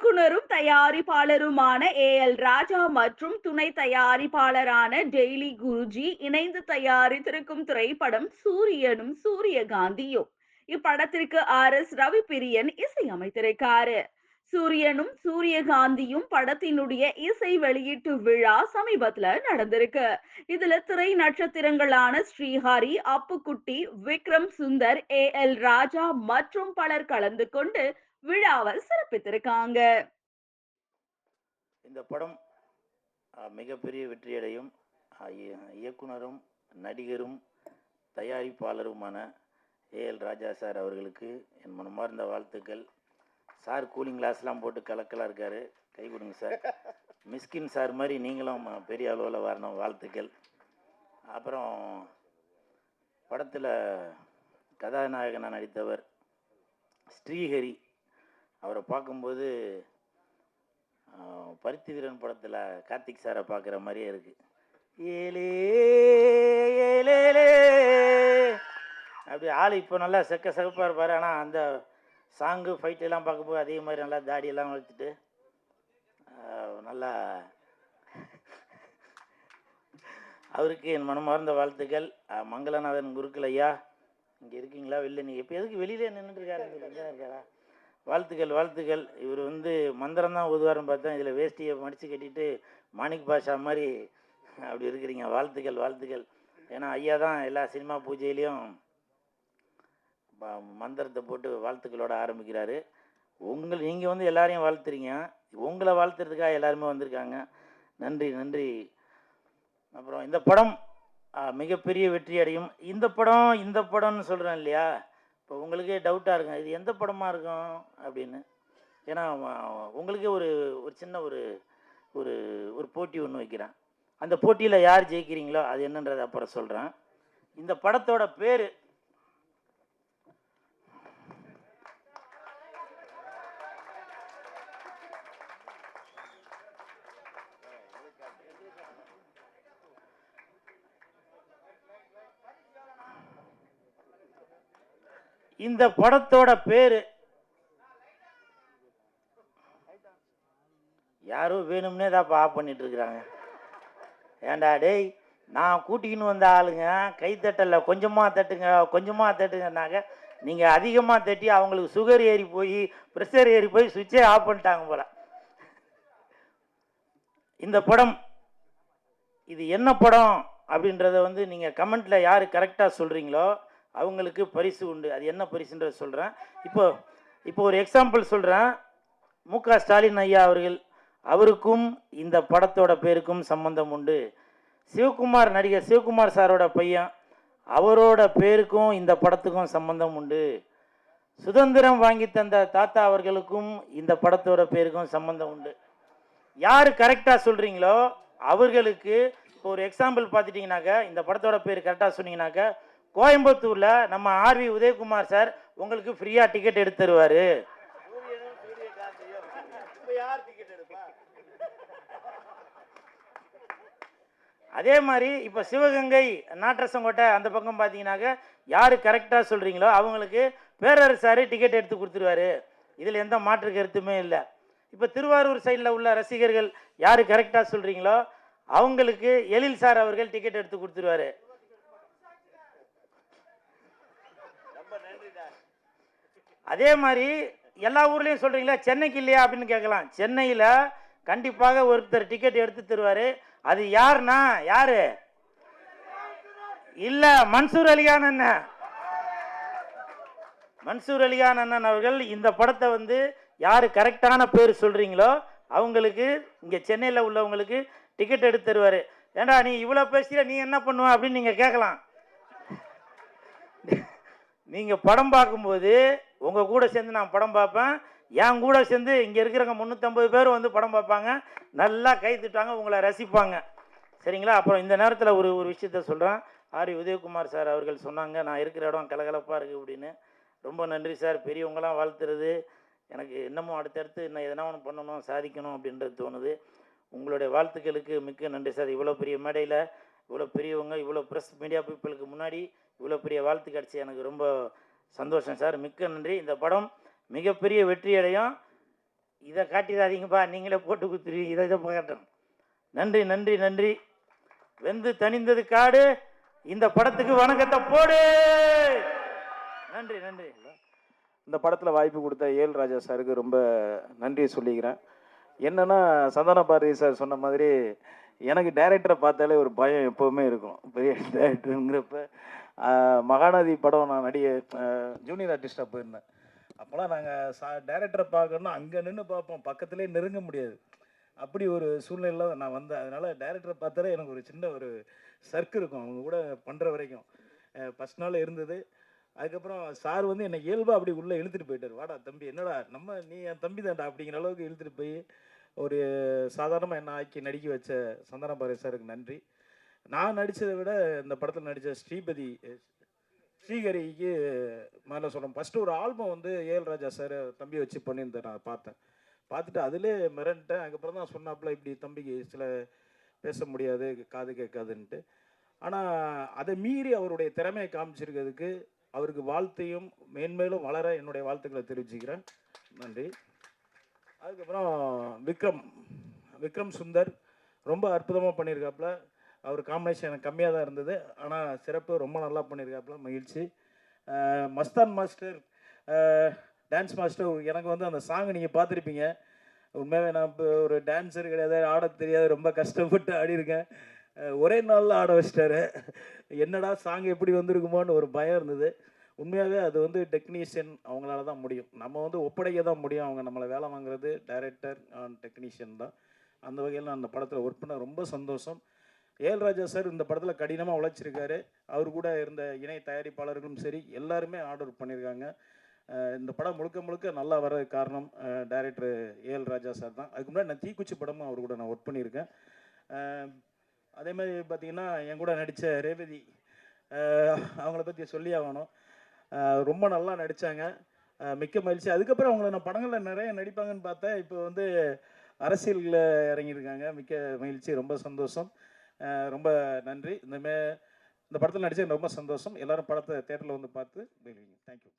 இயக்குனரும் தயாரிப்பாளருமான ஏ எல் ராஜா மற்றும் துணை தயாரிப்பாளரான டெய்லி குருஜி இணைந்து தயாரித்திருக்கும் திரைப்படம் சூரியனும் சூரியகாந்தியும். இப்படத்திற்கு ஆர் எஸ் ரவி பிரியன் இசையமைத்திருக்காரு. சூரியனும் சூரியகாந்தியும் படத்தினுடைய இசை வெளியீட்டு விழா சமீபத்துல நடந்திருக்கு. இதுல திரை நட்சத்திரங்களான ஸ்ரீஹாரி அப்புக்குட்டி விக்ரம் சுந்தர் ஏ எல் ராஜா மற்றும் பலர் கலந்து கொண்டு விழாவை சிறப்பித்திருக்காங்க. இந்த படம் மிகப்பெரிய வெற்றியடையும். இயக்குனரும் நடிகரும் தயாரிப்பாளருமான ஏஎல் ராஜா சார் அவர்களுக்கு என் மனமார்ந்த வாழ்த்துக்கள். சார் கூலிங் கிளாஸ்லாம் போட்டு கலக்கலாக இருக்கார். கை கொடுங்க சார். மிஸ்கின் சார் மாதிரி நீங்களும் பெரிய அளவில் வரணும். வாழ்த்துக்கள். அப்புறம் படத்தில் கதாநாயகனாக நடித்தவர் ஸ்ரீஹரி. அவரை பார்க்கும்போது பருத்தி வீரன் படத்தில் கார்த்திக் சாரை பார்க்குற மாதிரியே இருக்கு. ஏலே ஏலேலே. அப்படி ஆள் இப்போ நல்லா செக்க செகப்பாக இருப்பார். ஆனால் அந்த சாங்கு ஃபைட் எல்லாம் பார்க்கும்போது அதே மாதிரி நல்லா தாடியெல்லாம் வளர்த்துட்டு நல்லா அவருக்கு என் மனமார்ந்த வாழ்த்துக்கள். மங்களநாதன் குருக்கள் ஐயா இங்கே இருக்கீங்களா? வெளில நீங்கள் இப்போ எதுக்கு வெளியிலே நின்றுட்டு இருக்காரு? இருக்காரா? வாழ்த்துக்கள் வாழ்த்துக்கள். இவர் வந்து மந்திரம் தான் ஓதுவாருன்னு பார்த்தா இதில் வேஷ்டியை மடித்து கட்டிட்டு மாணிக் பாஷா மாதிரி அப்படி இருக்கிறீங்க. வாழ்த்துக்கள் வாழ்த்துக்கள். ஏன்னா ஐயா தான் எல்லா சினிமா பூஜையிலையும் மந்திரத்தை போட்டு வாழ்த்துக்களோட ஆரம்பிக்கிறாரு. உங்கள் நீங்கள் வந்து எல்லாரையும் வாழ்த்துறீங்க. உங்களை வாழ்த்துறதுக்காக எல்லாருமே வந்திருக்காங்க. நன்றி நன்றி. அப்புறம் இந்த படம் மிகப்பெரிய வெற்றி அடையும். இந்த படம் இந்த படம்னு சொல்கிறேன் இல்லையா? இப்போ உங்களுக்கே டவுட்டாக இருக்கும். இது எந்த படமாக இருக்கும் அப்படின்னு. ஏன்னா உங்களுக்கே ஒரு ஒரு சின்ன ஒரு ஒரு ஒரு போட்டி ஒன்று வைக்கிறேன். அந்த போட்டியில் யார் ஜெயிக்கிறீங்களோ அது என்னன்றதை அப்புறம் சொல்கிறேன் இந்த படத்தோட பேர் இந்த படத்தோட பேர். யாரோ வேணும்னே தான் ஆஃப் பண்ணிட்டு இருக்கிறாங்க ஏண்டா டேய் நான் கூட்டிக்கின்னு வந்த ஆளுங்க கை தட்டல கொஞ்சமாக தட்டுங்க கொஞ்சமாக தட்டுங்கனாக்க நீங்கள் அதிகமாக தட்டி அவங்களுக்கு சுகர் ஏறி போய் ப்ரெஷர் ஏறி போய் சுவிட்சே ஆஃப் பண்ணிட்டாங்க போல. இந்த படம் இது என்ன படம் அப்படின்றத வந்து நீங்கள் கமெண்ட்டில் யார் கரெக்டாக சொல்கிறீங்களோ அவங்களுக்கு பரிசு உண்டு. அது என்ன பரிசுன்றத சொல்கிறேன் இப்போ இப்போ ஒரு எக்ஸாம்பிள் சொல்கிறேன் மு க ஸ்டாலின் ஐயா அவர்கள் அவருக்கும் இந்த படத்தோட பேருக்கும் சம்பந்தம் உண்டு. சிவகுமார் நடிகர் சிவகுமார் சாரோட பையன் அவரோட பேருக்கும் இந்த படத்துக்கும் சம்பந்தம் உண்டு. சுதந்திரம் வாங்கி தந்த தாத்தா அவர்களுக்கும் இந்த படத்தோட பேருக்கும் சம்பந்தம் உண்டு. யார் கரெக்டாக சொல்கிறீங்களோ அவர்களுக்கு இப்போ ஒரு எக்ஸாம்பிள் பார்த்துட்டிங்கனாக்கா இந்த படத்தோட பேர் கரெக்டாக சொன்னீங்கன்னாக்கா கோயம்புத்தூரில் நம்ம ஆர்வி உதயகுமார் சார் உங்களுக்கு ஃப்ரீயாக டிக்கெட் எடுத்து தருவார். அதே மாதிரி இப்போ சிவகங்கை நாட்டரசங்கோட்டை அந்த பக்கம் பார்த்தீங்கன்னாக்க யார் கரெக்டாக சொல்கிறீங்களோ அவங்களுக்கு பேரரசாரு டிக்கெட் எடுத்து கொடுத்துருவாரு. இதில் எந்த மாற்று கருத்துமே இல்லை. இப்போ திருவாரூர் சைடில் உள்ள ரசிகர்கள் யார் கரெக்டாக சொல்கிறீங்களோ அவங்களுக்கு எழில் சார் அவர்கள் டிக்கெட் எடுத்து கொடுத்துருவாரு. அதே மாதிரி எல்லா ஊர்லேயும் சொல்கிறீங்களா சென்னைக்கு இல்லையா அப்படின்னு கேட்கலாம். சென்னையில் கண்டிப்பாக ஒருத்தர் டிக்கெட் எடுத்து தருவார். அது யாருன்னா யார்? இல்லை மன்சூர் அலிகான் அண்ணன் மன்சூர் அலிகான் அண்ணன் அவர்கள் இந்த படத்தை வந்து யார் கரெக்டான பேர் சொல்கிறீங்களோ அவங்களுக்கு இங்கே சென்னையில் உள்ளவங்களுக்கு டிக்கெட் எடுத்து தருவார். ஏண்டா நீ இவ்வளோ பேசுகிற நீ என்ன பண்ணுவ அப்படின்னு நீங்கள் கேட்கலாம். நீங்கள் படம் பார்க்கும்போது உங்கள் கூட சேர்ந்து நான் படம் பார்ப்பேன். என் கூட சேர்ந்து இங்கே இருக்கிறவங்க முந்நூற்றம்பது பேர் வந்து படம் பார்ப்பாங்க. நல்லா கை திட்டாங்க உங்களை ரசிப்பாங்க. சரிங்களா? அப்புறம் இந்த நேரத்தில் ஒரு ஒரு விஷயத்த சொல்கிறேன் ஆரி உதயகுமார் சார் அவர்கள் சொன்னாங்க நான் இருக்கிற இடம் கலகலப்பாக இருக்குது அப்படின்னு. ரொம்ப நன்றி சார். பெரியவங்களாம் வாழ்த்துறது. எனக்கு இன்னமும் அடுத்தடுத்து இன்னும் எதனா ஒன்று பண்ணணும் சாதிக்கணும் அப்படின்றது தோணுது. உங்களுடைய வாழ்த்துக்களுக்கு மிக்க நன்றி சார். இவ்வளோ பெரிய மேடையில் இவ்வளோ பெரியவங்க இவ்வளோ ப்ரெஸ் மீடியா பீப்புளுக்கு முன்னாடி இவ்வளோ பெரிய வாழ்த்து கிடச்சி எனக்கு ரொம்ப சந்தோஷம் சார். மிக்க நன்றி. இந்த படம் மிகப்பெரிய வெற்றி அடையும் இதை காட்டிடாதீங்கப்பா. நீங்களே போட்டு குத்துருவீங்க இதை இதை காட்டணும். நன்றி நன்றி நன்றி. வெந்து தணிந்தது காடு. இந்த படத்துக்கு வணக்கத்தை போடு. நன்றி நன்றி. இந்த படத்தில் வாய்ப்பு கொடுத்த ஏல் ராஜா சாருக்கு ரொம்ப நன்றி சொல்லிக்கிறேன். என்னன்னா சந்தான பாரதி சார் சொன்ன மாதிரி எனக்கு டைரக்டரை பார்த்தாலே ஒரு பயம் எப்போவுமே இருக்கும். பெரிய டைரக்டருங்கிறப்ப மகாநதி படம் நான் நடிகை ஜூனியர் ஆர்டிஸ்டாக போயிருந்தேன். அப்போலாம் நாங்கள் சா டைரக்டரை பார்க்கணும்னா அங்கே நின்று பார்ப்போம். பக்கத்துலேயே நெருங்க முடியாது. அப்படி ஒரு சூழ்நிலையில் நான் வந்தேன். அதனால் டைரக்டரை பார்த்தாலே எனக்கு ஒரு சின்ன ஒரு சர்க்கு இருக்கும். அவங்க கூட பண்ணுற வரைக்கும். ஃபஸ்ட் நாள் இருந்தது. அதுக்கப்புறம் சார் வந்து என்னை இயல்பாக அப்படி உள்ளே இழுத்துட்டு போயிட்டார். வாடா தம்பி என்னடா? நம்ம நீ என் தம்பி தான்டா அப்படிங்கிற அளவுக்கு இழுத்துட்டு போய் ஒரு சாதாரணமாக என்ன ஆக்கி நடிக்க வச்ச சந்தன பாரதி சாருக்கு நன்றி. நான் நடித்ததை விட இந்த படத்தில் நடித்த ஸ்ரீபதி ஸ்ரீகரிக்கு ஸ்ரீஹரிக்கு மேலே சொல்கிறோம் ஃபஸ்ட்டு ஒரு ஆல்பம் வந்து ஏஎல் ராஜா சார் தம்பி வச்சு பண்ணியிருந்தேன் நான் பார்த்தேன். பார்த்துட்டு அதிலே மிரண்டேன். அதுக்கப்புறம் தான் சொன்னாப்புல இப்படி தம்பிக்கு சில பேச முடியாது காது கேட்காதுன்ட்டு. ஆனால் அதை மீறி அவருடைய திறமையை காமிச்சிருக்கிறதுக்கு அவருக்கு வாழ்த்தையும் மேன்மேலும் வளர என்னுடைய வாழ்த்துக்களை தெரிவிச்சுக்கிறேன். நன்றி. அதுக்கப்புறம் விக்ரம் விக்ரம் சுந்தர் ரொம்ப அற்புதமாக பண்ணியிருக்காப்புல. அவர் காம்பினேஷன் எனக்கு கம்மியாக தான் இருந்தது. ஆனால் சிறப்பு ரொம்ப நல்லா பண்ணியிருக்காப்புல மகிழ்ச்சி. மஸ்தான் மாஸ்டர் டான்ஸ் மாஸ்டர் எனக்கு வந்து அந்த சாங் நீங்கள் பார்த்துருப்பீங்க. உண்மையாகவே நான் இப்போ ஒரு டான்ஸர் கிடையாது ஆட தெரியாது ரொம்ப கஷ்டப்பட்டு ஆடியிருக்கேன் ஒரே நாளில் ஆட வச்சிட்டாரு. என்னடா சாங் எப்படி வந்திருக்குமோன்னு ஒரு பயம் இருந்தது. உண்மையாகவே அது வந்து டெக்னீஷியன் அவங்களால தான் முடியும். நம்ம வந்து ஒப்படைக்க தான் முடியும். அவங்க நம்மளை வேலை வாங்குறது டைரக்டர் அண்ட் டெக்னீஷியன் தான். அந்த வகையில் நான் அந்த படத்தில் ஒர்க் பண்ண ரொம்ப சந்தோஷம். ஏல் ராஜா சார் இந்த படத்தில் கடினமாக உழைச்சிருக்காரு. அவர் கூட இருந்த இணை தயாரிப்பாளர்களும் சரி எல்லாருமே ஆர்டர் பண்ணியிருக்காங்க இந்த படம் முழுக்க முழுக்க நல்லா வர காரணம் டைரக்டர் ஏஎல் ராஜா சார் தான். அதுக்கு முன்னாடி நான் தீக்குச்சி படமும் அவர் கூட நான் ஒர்க் பண்ணியிருக்கேன். அதே மாதிரி பார்த்தீங்கன்னா என் கூட நடித்த ரேவதி அவங்கள பற்றி சொல்லி ஆகணும். ரொம்ப நல்லா நடித்தாங்க மிக்க மகிழ்ச்சி. அதுக்கப்புறம் அவங்கள நான் படங்களில் நிறைய நடிப்பாங்கன்னு பார்த்தேன். இப்போ வந்து அரசியலில் இறங்கியிருக்காங்க. மிக்க மகிழ்ச்சி ரொம்ப சந்தோஷம். ரொம்ப நன்றி. இந்தமாரி இந்த படத்தில் நடிச்சது ரொம்ப சந்தோஷம். எல்லாரும் படத்தை தேட்டரில் வந்து பார்த்து தேங்க்யூ